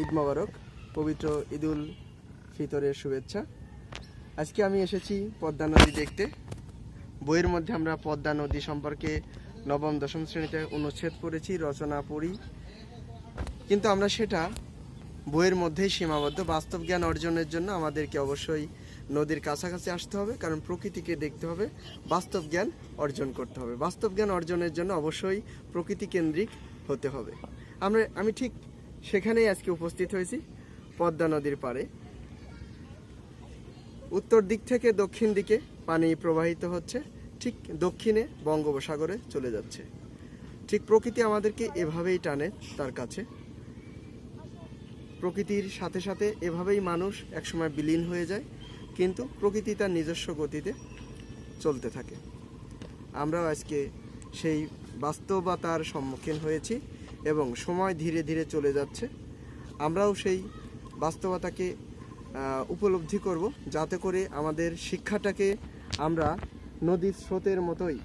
ঈদ মোবারক, পবিত্র ঈদুল ফিতরের শুভেচ্ছা। আজকে আমি এসেছি পদ্মা নদী দেখতে। বইয়ের মধ্যে আমরা পদ্মা নদী সম্পর্কে নবম, দশম শ্রেণীতে অনুচ্ছেদ পড়েছি, রচনা পড়ি। কিন্তু আমরা সেটা বইয়ের মধ্যেই সীমাবদ্ধ। বাস্তব জ্ঞান অর্জনের জন্য আমাদেরকে অবশ্যই নদীর কাছাকাছি আসতে হবে, কারণ প্রকৃতিকে দেখতে হবে, বাস্তব জ্ঞান অর্জন করতে হবে। বাস্তব জ্ঞান অর্জনের জন্য অবশ্যই প্রকৃতি কেন্দ্রিক হতে হবে। আমরা, আমি ঠিক সেখানেই আজকে উপস্থিত হয়েছি, পদ্মা নদীর পাড়ে। উত্তর দিক থেকে দক্ষিণ দিকে পানি প্রবাহিত হচ্ছে, ঠিক দক্ষিণে বঙ্গোপসাগরে চলে যাচ্ছে। ঠিক প্রকৃতি আমাদেরকে এভাবেই টানে তার কাছে। প্রকৃতির সাথে সাথে এভাবেই মানুষ একসময় বিলীন হয়ে যায়, কিন্তু প্রকৃতি তার নিজস্ব গতিতে চলতে থাকে। আমরাও আজকে সেই বাস্তবতার সম্মুখীন হয়েছি। এবং সময় ধীরে ধীরে চলে যাচ্ছে। আমরাও সেই বাস্তবতাকে উপলব্ধি করব যাতে করে আমাদের শিক্ষাটাকে আমরা নদীর স্রোতের মতোই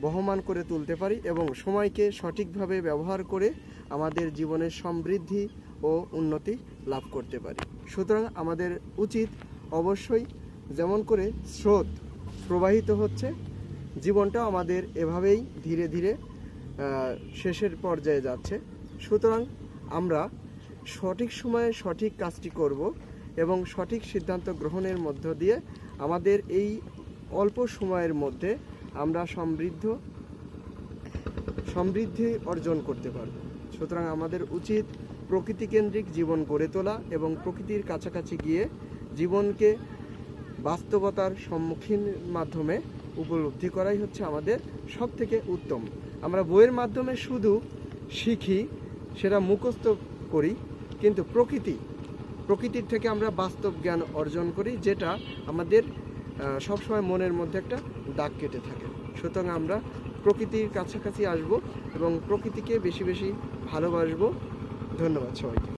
বহমান করে তুলতে পারি এবং সময়কে সঠিকভাবে ব্যবহার করে আমাদের জীবনের সমৃদ্ধি ও উন্নতি লাভ করতে পারি। সুতরাং আমাদের উচিত অবশ্যই যেমন করে স্রোত প্রবাহিত হচ্ছে জীবনটা আমাদের এভাবেই ধীরে ধীরে শেষের পর্যায়ে যাচ্ছে। সুতরাং আমরা সঠিক সময়ে সঠিক কাজটি করব এবং সঠিক সিদ্ধান্ত গ্রহণের মধ্য দিয়ে আমাদের এই অল্প সময়ের মধ্যে আমরা সমৃদ্ধ, সমৃদ্ধি অর্জন করতে পারব। সুতরাং আমাদের উচিত প্রকৃতিকেন্দ্রিক জীবন গড়ে তোলা এবং প্রকৃতির কাছাকাছি গিয়ে জীবনকে বাস্তবতার সম্মুখীন মাধ্যমে উপলব্ধি করাই হচ্ছে আমাদের সব থেকে উত্তম। আমরা বইয়ের মাধ্যমে শুধু শিখি, সেটা মুখস্থ করি, কিন্তু প্রকৃতি, প্রকৃতির থেকে আমরা বাস্তব জ্ঞান অর্জন করি, যেটা আমাদের সবসময় মনের মধ্যে একটা দাগ কেটে থাকে। সুতরাং আমরা প্রকৃতির কাছাকাছি আসব এবং প্রকৃতিকে বেশি বেশি ভালোবাসবো। ধন্যবাদ সবাইকে।